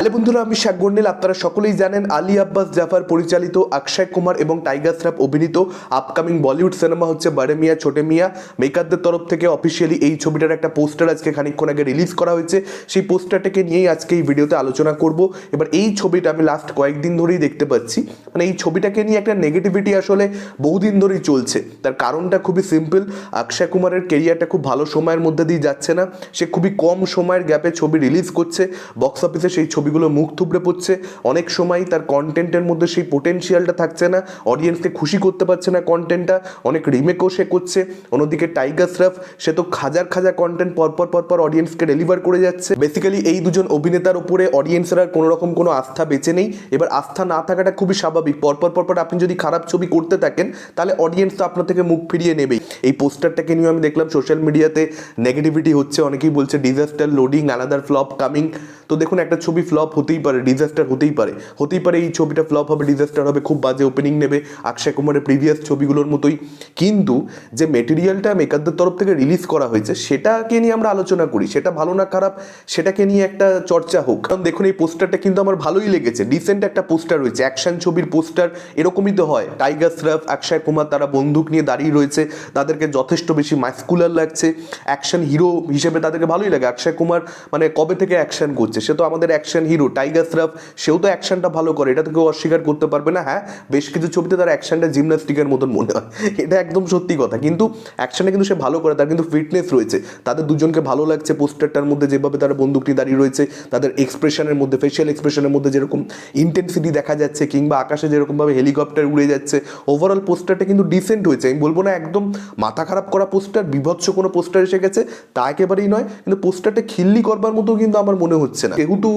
Hello বন্ধুরা, আমি শাক গন্ডেল, আপনারা সকলেই জানেন আলী আব্বাস জাফর, পরিচালিত অক্ষয় কুমার এবং টাইগার শ্রফ অভিনীত আপকামিং বলিউড সিনেমা হচ্ছে বারে মিয়া, ছোটে মিয়া। মেকারদের তরফ থেকে অফিসিয়ালি এই ছবিটার একটা পোস্টার আজকে খানিকক্ষণ আগে রিলিজ করা হয়েছে। সেই পোস্টারটাকে নিয়েই আজকে এই ভিডিওতে আলোচনা করব। এবার এই ছবিটা আমি লাস্ট কয়েকদিন ধরেই দেখতে পাচ্ছি। মানে এই ছবিটাকে নিয়ে একটা নেগেটিভিটি আসলে বহুদিন ধরেই চলছে। তার কারণটা খুবই সিম্পল অক্ষয় কুমারের কেরিয়ারটা খুব ভালো সময়ের মধ্যে দিয়ে যাচ্ছে না। সে খুবই কম সময়ের গ্যাপে ছবি রিলিজ করছে। বক্স অফিসে সেই ছবিগুলো মুখ থুবড়ে পড়ছে। অনেক সময় তার কন্টেন্টের মধ্যে সেই পোটেনশিয়ালটা থাকছে না। অডিয়েন্সকে খুশি করতে পারছে না কন্টেন্টটা অনেক রিমেকও সে করছে। অন্যদিকে টাইগার শ্রফ সে তো খাজার খাজা কন্টেন্ট পরপর পরপর অডিয়েন্সকে ডেলিভার করে যাচ্ছে। বেসিক্যালি এই দুজন অভিনেতার উপরে অডিয়েন্সের আর কোনো রকম কোনো আস্থা বেঁচে নেই। এবার আস্থা না থাকাটা খুবই স্বাভাবিক। পরপর পরপর আপনি যদি খারাপ ছবি করতে থাকেন, তাহলে অডিয়েন্স তো আপনার থেকে মুখ ফিরিয়ে নেবেই। এই পোস্টারটাকে নিয়ে আমি দেখলাম সোশ্যাল মিডিয়াতে নেগেটিভিটি হচ্ছে। অনেকেই বলছে disaster loading another flop coming তো দেখুন, একটা ছবি ফ্লপ হতেই পারে ডিজাস্টার হতেই পারে। হতেই পারে এই ছবিটা ফ্লপ হবে ডিজাস্টার হবে, খুব বাজে ওপেনিং নেবে অক্ষয় কুমারের প্রিভিয়াস ছবিগুলোর মতোই। কিন্তু যে মেটেরিয়ালটা মেকারদের তরফ থেকে রিলিজ করা হয়েছে, সেটাকে নিয়ে আমরা আলোচনা করি। সেটা ভালো না খারাপ, সেটাকে নিয়ে একটা চর্চা হোক। কারণ দেখুন, এই পোস্টারটা কিন্তু আমার ভালোই লেগেছে। ডিসেন্ট একটা পোস্টার রয়েছে। অ্যাকশন ছবির পোস্টার এরকমই তো হয়। টাইগার শ্রফ অক্ষয় কুমার তারা বন্দুক নিয়ে দাঁড়িয়ে রয়েছে। তাদেরকে যথেষ্ট বেশি মাস্কুলার লাগছে। অ্যাকশন হিরো হিসেবে তাদেরকে ভালোই লাগে। অক্ষয় কুমার মানে কবে থেকে অ্যাকশন করছে? সে তো আমাদের অ্যাকশন হিরো, টাইগার শ্রফ, সেও তো অ্যাকশনটা ভালো করে, এটা তো কেউ অস্বীকার করতে পারবে না হ্যাঁ? বেশ কিছু ছবিতে তার অ্যাকশনটা জিমনাস্টিকের মতন মনে হয়, এটা একদম সত্যি কথা, কিন্তু অ্যাকশনে কিন্তু সে ভালো করে, তার কিন্তু ফিটনেস রয়েছে, তাদের দুজনকে ভালো লাগছে, পোস্টারটার মধ্যে যেভাবে তারা বন্দুকটি দাঁড়িয়ে রয়েছে, তাদের এক্সপ্রেশনের মধ্যে ফেশিয়াল এক্সপ্রেশনের মধ্যে যেরকম ইন্টেন্সিটি দেখা যাচ্ছে, কিংবা আকাশে যেরকমভাবে হেলিকপ্টার উড়ে যাচ্ছে ওভারঅল পোস্টারটা কিন্তু ডিসেন্ট হয়েছে, আমি বলব না একদম মাথা খারাপ করা পোস্টার, বিভৎস কোনো পোস্টার এসে গেছে, তা একেবারেই নয়, কিন্তু পোস্টারটা খিল্লি করবার মতো কিন্তু আমার মনে হচ্ছে না। যেহেতু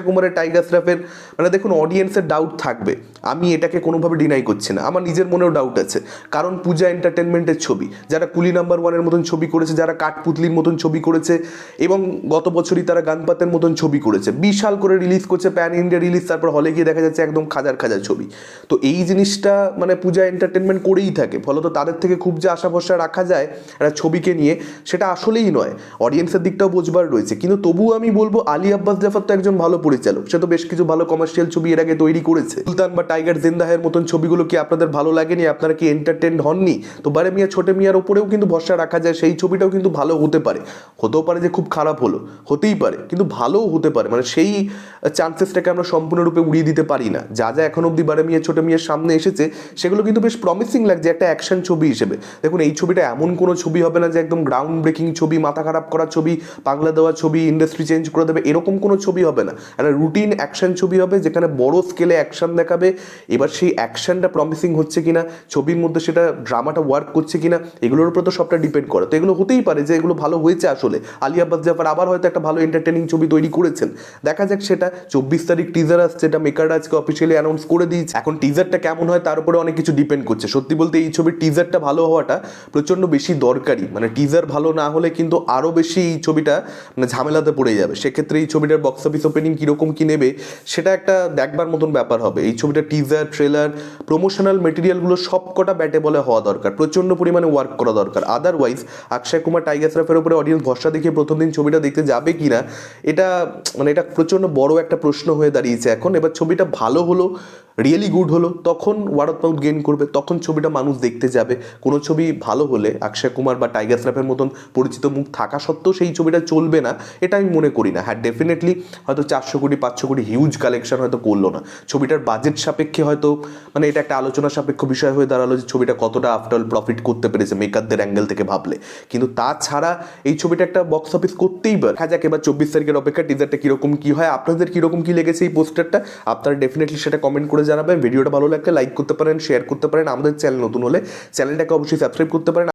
অক্ষয় কুমারের টাইগার শ্রফের মানে দেখুন অডিয়েন্সের ডাউট থাকবে। আমি এটাকে কোনোভাবে ডিনাই করছি না। আমার নিজের মনেও ডাউট আছে। কারণ পূজা এন্টারটেনমেন্টের ছবি, যারা কুলি নাম্বার ওয়ানের মতন ছবি করেছে, যারা কাঠপুতলির মতন ছবি করেছে, এবং গত বছরই তারা গানপাতের মতন ছবি করেছে। বিশাল করে রিলিজ করছে প্যান ইন্ডিয়া রিলিজ তারপর হলে গিয়ে দেখা যাচ্ছে একদম খাজার খাজার ছবি। তো এই জিনিসটা মানে পূজা এন্টারটেনমেন্ট করেই থাকে। ফলত তাদের থেকে খুব যে আশা ভরসা রাখা যায় একটা ছবিকে নিয়ে, সেটা আসলেই নয়। অডিয়েন্সের দিকটাও বোঝবার রয়েছে। কিন্তু তবুও আমি বলব, আলী আব্বাস জাফর তো একজন ভালো পরিচালক। সে তো বেশ কিছু ভালো কমার্শিয়াল ছবি এর আগে তৈরি করেছে। সুলতান বা টাইগার জিন্দাহের মতন ছবিগুলো কি আপনাদের ভালো লাগেনি? আপনারা কি এন্টারটেন হননি? তো বারে মিয়া, ছোটে মিয়ার ওপরেও কিন্তু ভরসা রাখা যায়, সেই ছবিটাও কিন্তু ভালো হতে পারে। হতেও পারে যে খুব খারাপ হলো। হতেই পারে, কিন্তু ভালোও হতে পারে। মানে সেই চান্সেসটাকে আমরা সম্পূর্ণরূপে উড়িয়ে দিতে পারি না। যা যা এখন অব্দি বারে মিয়া, ছোটে মিয়ার সামনে এসেছে, সেগুলো কিন্তু বেশ প্রমিসিং লাগছে একটা অ্যাকশন ছবি হিসেবে। দেখুন, এই ছবিটা এমন কোনো ছবি হবে না যে একদম গ্রাউন্ড ব্রেকিং ছবি, মাথা খারাপ করা ছবি বাংলা দেওয়া ছবি ইন্ডাস্ট্রি চেঞ্জ করে দেবে, এরকম কোনো ছবি হবে না। একটা রুটিন অ্যাকশন ছবি হবে যেখানে বড় স্কেলে অ্যাকশন দেখাবে। এবার সেই অ্যাকশনটা প্রমিসিং হচ্ছে কিনা, ছবির মধ্যে সেটা ড্রামাটা ওয়ার্ক করছে কিনা, এগুলোর উপর তো সবটা ডিপেন্ড করে। তো এগুলো হতেই পারে যে এগুলো ভালো হয়েছে আসলে। আলী আব্বাস জাফর আবার হয়তো একটা ভালো এন্টারটেনিং ছবি তৈরি করেছেন। দেখা যাক সেটা। চব্বিশ তারিখ টিজার আসছে, এটা মেকাররা আজকে অফিসিয়ালি অ্যানাউন্স করে দিয়েছে। এখন টিজারটা কেমন হয় তার উপরে অনেক কিছু ডিপেন্ড করছে। সত্যি বলতে এই ছবির টিজারটা ভালো হওয়াটা প্রচণ্ড বেশি দরকারি। মানে টিজার ভালো না হলে কিন্তু আরও বেশি এই ছবিটা মানে ঝামেলাতে পড়ে যাবে। সেক্ষেত্রে এই ছবিটার বক্স অফিস ওপেনিং কীরকম কী নেবে, সেটা একটা দেখবার মতন ব্যাপার হবে। এই ছবিটা টিজার ট্রেলার প্রমোশনাল মেটেরিয়ালগুলো সব কটা ব্যাটে বলে হওয়া দরকার। প্রচণ্ড পরিমাণে ওয়ার্ক করা দরকার। আদারওয়াইজ অক্ষয় কুমার টাইগার শ্রফের উপরে অডিয়েন্স ভরসা দেখিয়ে প্রথম দিন ছবিটা দেখতে যাবে কি না এটা মানে এটা প্রচণ্ড বড় একটা প্রশ্ন হয়ে দাঁড়িয়েছে এখন। এবার ছবিটা ভালো হলো রিয়েলি গুড হলো, তখন ওয়ার্ড অফ মাউথ গেইন করবে, তখন ছবিটা মানুষ দেখতে যাবে। কোনো ছবি ভালো হলে অক্ষয় কুমার বা টাইগার শ্রফের মতন পরিচিত মুখ থাকা সত্ত্বেও সেই ছবিটা চলবে না, এটা আমি মনে করি না। হ্যাঁ ডেফিনেটলি হয়তো চারশো কোটি, পাঁচশো কোটি হিউজ কালেকশন হয়তো করল না। ছবিটার বাজেট সাপেক্ষে হয়তো মানে এটা একটা আলোচনা সাপেক্ষ বিষয় হয়ে দাঁড়াল যে ছবিটা কতটা আফটার প্রফিট করতে পেরেছে মেকারদের অ্যাঙ্গেল থেকে ভাবলে। কিন্তু তাছাড়া এই ছবিটা একটা বক্স অফিস করতেই পারে। দেখা যাক এবার চব্বিশ তারিখের অপেক্ষা টিজারটা কীরকম কী হয়, আপনাদের কীরকম কী লেগেছে এই পোস্টারটা আপনারা ডেফিনেটলি সেটা কমেন্ট করে জানাবেন। ভিডিওটা ভালো লাগলে লাইক করতে পারেন শেয়ার করতে পারেন। আমাদের চ্যানেল নতুন হলে চ্যানেলটাকে অবশ্যই সাবস্ক্রাইব করতে পারেন।